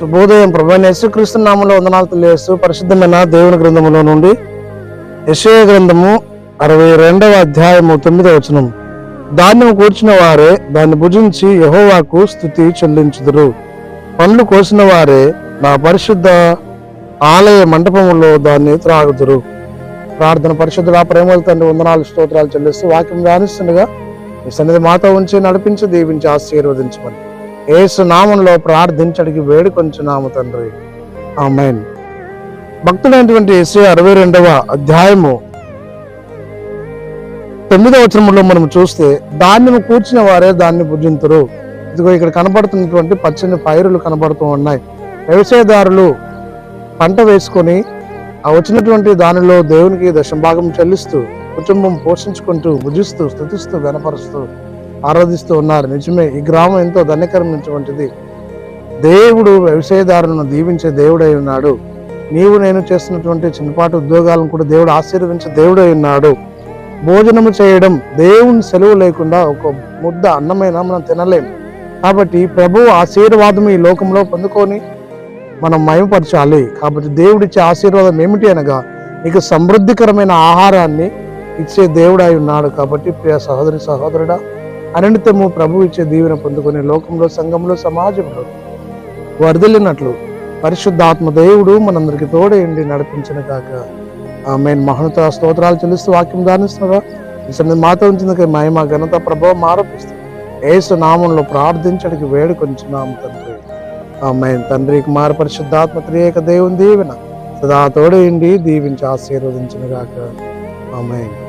శుభోదయం ప్రభా. యేసుక్రీస్తు నామంలో వందనాలు తెలియజేస్తూ పరిశుద్ధమైన దేవుని గ్రంథములో నుండి యెషయా గ్రంథము అరవై రెండవ అధ్యాయము తొమ్మిదవ వచనం. ధాన్యం కూర్చిన వారే దాన్ని భుజించి యహోవాకు స్థుతి చెల్లించుదురు. పండ్లు కోసిన వారే నా పరిశుద్ధ ఆలయ మంటపములో దాన్ని త్రాగుదురు. ప్రార్థన పరిశుద్ధుల ప్రేమల తండ్రి వందనాలు స్తోత్రాలు చెల్లిస్తూ వాక్యం ధ్యానిస్తుండగా ఈ సన్నిధి మాతో ఉంచి నడిపించి దీవించి ఆశీర్వదించమని. ఏసు నామంలో ప్రార్థించడికి వేడుకొంచున్నాము తండ్రి. ఆమెన్. భక్తుడైనటువంటి ఎస్ఏ అరవై రెండవ అధ్యాయము తొమ్మిదవ వచనంలో మనం చూస్తే ధాన్యము కూర్చిన వారే దాన్ని భుజింతురు. ఇదిగో ఇక్కడ కనబడుతున్నటువంటి పచ్చని పైరులు కనబడుతూ ఉన్నాయి. వ్యవసాయదారులు పంట వేసుకొని ఆ వచ్చినటువంటి దానిలో దేవునికి దశంభాగం చెల్లిస్తూ కుటుంబం పోషించుకుంటూ భుజిస్తూ స్థుతిస్తూ గనపరుస్తూ ఆరాధిస్తూ ఉన్నారు. నిజమే ఈ గ్రామం ఎంతో ధన్యకరమైనటువంటిది. దేవుడు వ్యవసాయదారులను దీవించే దేవుడై ఉన్నాడు. నీవు నేను చేస్తున్నటువంటి చిన్నపాటి ఉద్యోగాలను కూడా దేవుడు ఆశీర్వించే దేవుడై ఉన్నాడు. భోజనము చేయడం దేవుని సెలవు లేకుండా ఒక ముద్ద అన్నమైన మనం తినలేం. కాబట్టి ప్రభు ఆశీర్వాదం ఈ లోకంలో పొందుకొని మనం మయమపరచాలి కాబట్టి దేవుడిచ్చే ఆశీర్వాదం ఏమిటి అనగా నీకు సమృద్ధికరమైన ఆహారాన్ని ఇచ్చే దేవుడై ఉన్నాడు. కాబట్టి ప్రియ సహోదరి సహోదరుడా అనంతము ప్రభు ఇచ్చే దీవెన పొందుకునే లోకంలో సంఘంలో సమాజంలో వర్ధిల్లినట్లు పరిశుద్ధాత్మ దేవుడు మనందరికి తోడేయండి నడిపించిన కాక ఆమె మహనత స్తోత్రాలు చెల్లిస్తూ వాక్యం దానిస్తున్నారా ఈ మాతో ఉంచింది మహిమ ఘనత ప్రభావం ఆరోపిస్తుంది ఏసు నామంలో ప్రార్థించడానికి వేడుకొంచున్నాము తండ్రి. ఆమె తండ్రి కుమార పరిశుద్ధాత్మ త్రియేక దేవుని దీవెన సదా తోడేయండి దీవించి ఆశీర్వదించిన గాక. ఆమె